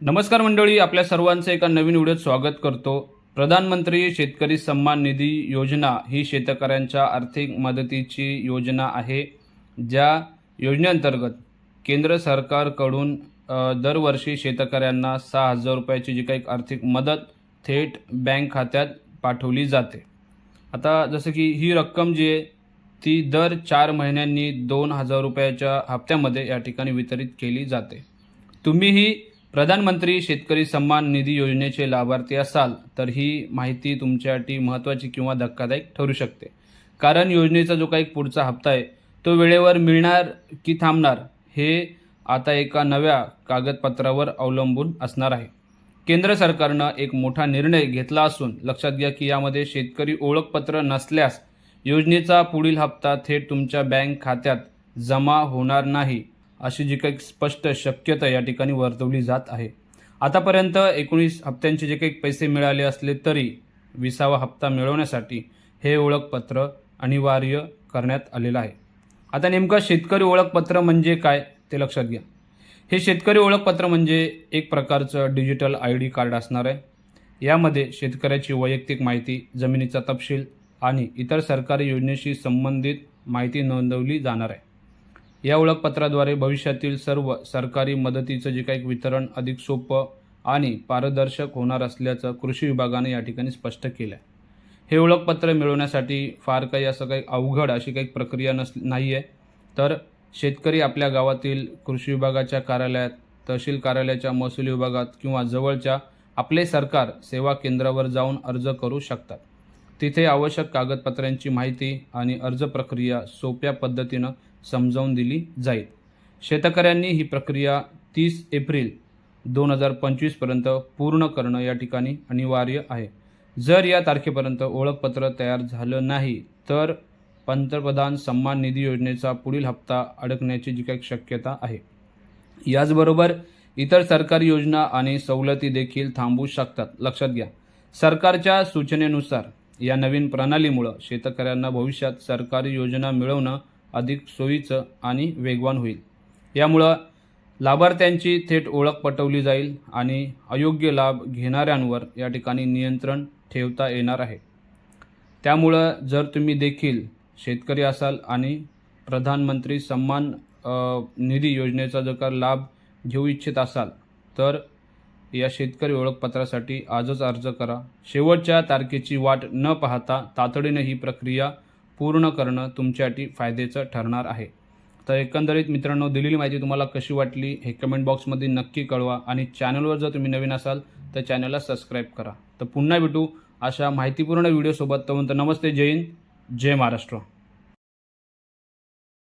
नमस्कार मंडळी आपल्या सर्वांचं एका नवीन व्हिडिओत स्वागत करतो. प्रधानमंत्री शेतकरी सन्मान निधी योजना ही शेतकऱ्यांच्या आर्थिक मदतीची योजना आहे ज्या योजनेअंतर्गत केंद्र सरकारकडून दरवर्षी शेतकऱ्यांना सहा हजार रुपयाची जी काही आर्थिक मदत थेट बँक खात्यात पाठवली जाते. आता जसं की ही रक्कम जी आहे ती दर चार महिन्यांनी दोन हजार रुपयाच्या हप्त्यामध्ये या ठिकाणी वितरित केली जाते. तुम्हीही प्रधानमंत्री शेतकरी सन्मान निधी योजनेचे लाभार्थी असाल तर ही माहिती तुमच्यासाठी महत्त्वाची किंवा धक्कादायक ठरू शकते. कारण योजनेचा जो काही पुढचा हप्ता आहे तो वेळेवर मिळणार की थांबणार हे आता एका नव्या कागदपत्रावर अवलंबून असणार आहे. केंद्र सरकारनं एक मोठा निर्णय घेतला असून लक्षात घ्या की यामध्ये शेतकरी ओळखपत्र नसल्यास योजनेचा पुढील हप्ता थेट तुमच्या बँक खात्यात जमा होणार नाही. अशी जी काही स्पष्ट शक्यता या ठिकाणी वर्तवली जात आहे. आतापर्यंत एकोणीस हप्त्यांचे जे काही पैसे मिळाले असले तरी विसावा हप्ता मिळवण्यासाठी हे ओळखपत्र अनिवार्य करण्यात आलेलं आहे. आता नेमकं शेतकरी ओळखपत्र म्हणजे काय ते लक्षात घ्या. हे शेतकरी ओळखपत्र म्हणजे एक प्रकारचं डिजिटल आय डी कार्ड असणार आहे. यामध्ये शेतकऱ्याची वैयक्तिक माहिती जमिनीचा तपशील आणि इतर सरकारी योजनेशी संबंधित माहिती नोंदवली जाणार आहे. या ओळखपत्राद्वारे भविष्यातील सर्व सरकारी मदतीचं जे काही वितरण अधिक सोपं आणि पारदर्शक होणार असल्याचं कृषी विभागाने या ठिकाणी स्पष्ट केलं आहे हे ओळखपत्र मिळवण्यासाठी फार काही असं काही अवघड अशी काही प्रक्रिया नस नाही आहे तर शेतकरी आपल्या गावातील कृषी विभागाच्या कार्यालयात तहसील कार्यालयाच्या महसूल विभागात किंवा जवळच्या आपले सरकार सेवा केंद्रावर जाऊन अर्ज करू शकतात. तिथे आवश्यक कागदपत्रांची माहिती आणि अर्ज प्रक्रिया सोप्या पद्धतीनं समजावून दिली जाईल. शेतकऱ्यांनी ही प्रक्रिया तीस एप्रिल दोन हजार पंचवीसपर्यंत पूर्ण करणं या ठिकाणी अनिवार्य आहे. जर या तारखेपर्यंत ओळखपत्र तयार झालं नाही तर पंतप्रधान सन्मान निधी योजनेचा पुढील हप्ता अडकण्याची जी काही शक्यता आहे. याचबरोबर इतर सरकारी योजना आणि सवलती देखील थांबू शकतात. लक्षात घ्या. सरकारच्या सूचनेनुसार या नवीन प्रणालीमुळं शेतकऱ्यांना भविष्यात सरकारी योजना मिळवणं अधिक सोयीचं आणि वेगवान होईल. यामुळं लाभार्थ्यांची थेट ओळख पटवली जाईल आणि अयोग्य लाभ घेणाऱ्यांवर या ठिकाणी नियंत्रण ठेवता येणार आहे. त्यामुळं जर तुम्ही देखील शेतकरी असाल आणि प्रधानमंत्री सन्मान निधी योजनेचा जर का लाभ घेऊ इच्छित असाल तर या शेतकरी ओळखपत्रासाठी आजच अर्ज करा. शेवटच्या तारखेची वाट न पाहता तातडीने ही प्रक्रिया पूर्ण करणं तुमच्यासाठी फायद्याचं ठरणार आहे. तर एकंदरीत मित्रांनो दिलेली माहिती तुम्हाला कशी वाटली हे कमेंट बॉक्समध्ये नक्की कळवा आणि चॅनलवर जर तुम्ही नवीन असाल तर चॅनलला सबस्क्राईब करा. तर पुन्हा भेटू अशा माहितीपूर्ण व्हिडिओसोबत तर नमस्ते जय हिंद जय महाराष्ट्र.